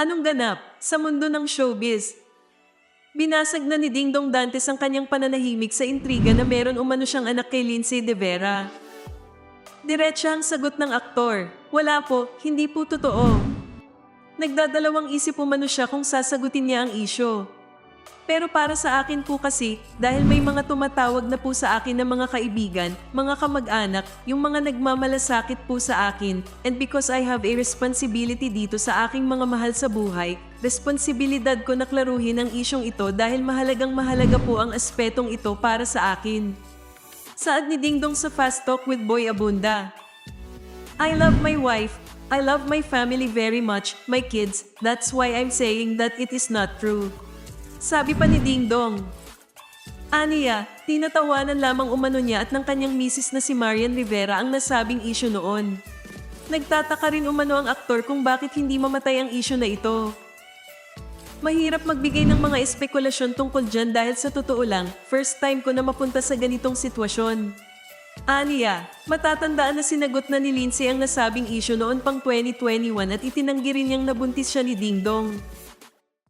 Anong ganap sa mundo ng showbiz? Binasag na ni Ding Dong Dantes ang kanyang pananahimik sa intriga na meron umano siyang anak kay Lindsay De Vera. Diretsa ang sagot ng aktor. Wala po, hindi po totoo. Nagdadalawang isip umano siya kung sasagutin niya ang isyo. Pero para sa akin po kasi, dahil may mga tumatawag na po sa akin ng mga kaibigan, mga kamag-anak, yung mga nagmamalasakit po sa akin, and because I have a responsibility dito sa aking mga mahal sa buhay, responsibilidad ko na klaruhin ang isyong ito dahil mahalagang mahalaga po ang aspetong ito para sa akin. Saad ni Ding Dong sa Fast Talk with Boy Abunda. I love my wife. I love my family very much, my kids. That's why I'm saying that it is not true. Sabi pa ni Ding Dong. Aniya, tinatawanan lamang umano niya at ng kanyang misis na si Marian Rivera ang nasabing issue noon. Nagtataka rin umano ang aktor kung bakit hindi mamatay ang issue na ito. Mahirap magbigay ng mga espekulasyon tungkol dyan dahil sa totoo lang, first time ko na mapunta sa ganitong sitwasyon. Aniya, matatandaan na sinagot na ni Lindsay ang nasabing issue noon pang 2021 at itinanggi rin niyang nabuntis siya ni Ding Dong.